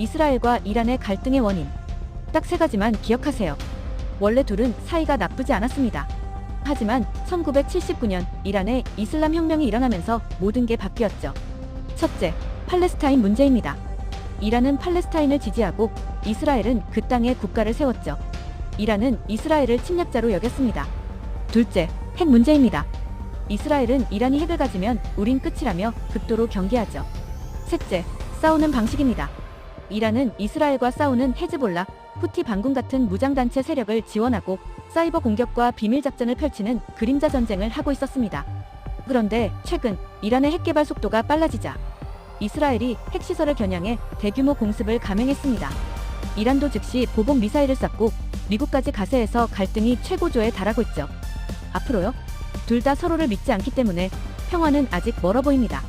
이스라엘과 이란의 갈등의 원인. 딱 세 가지만 기억하세요. 원래 둘은 사이가 나쁘지 않았습니다. 하지만 1979년 이란의 이슬람 혁명이 일어나면서 모든 게 바뀌었죠. 첫째, 팔레스타인 문제입니다. 이란은 팔레스타인을 지지하고 이스라엘은 그 땅에 국가를 세웠죠. 이란은 이스라엘을 침략자로 여겼습니다. 둘째, 핵 문제입니다. 이스라엘은 이란이 핵을 가지면 우린 끝이라며 극도로 경계하죠. 셋째, 싸우는 방식입니다. 이란은 이스라엘과 싸우는 헤즈볼라, 후티 반군 같은 무장단체 세력을 지원하고 사이버 공격과 비밀 작전을 펼치는 그림자 전쟁을 하고 있었습니다. 그런데 최근 이란의 핵 개발 속도가 빨라지자 이스라엘이 핵시설을 겨냥해 대규모 공습을 감행했습니다. 이란도 즉시 보복 미사일을 쐈고 미국까지 가세해서 갈등이 최고조에 달하고 있죠. 앞으로요? 둘 다 서로를 믿지 않기 때문에 평화는 아직 멀어 보입니다.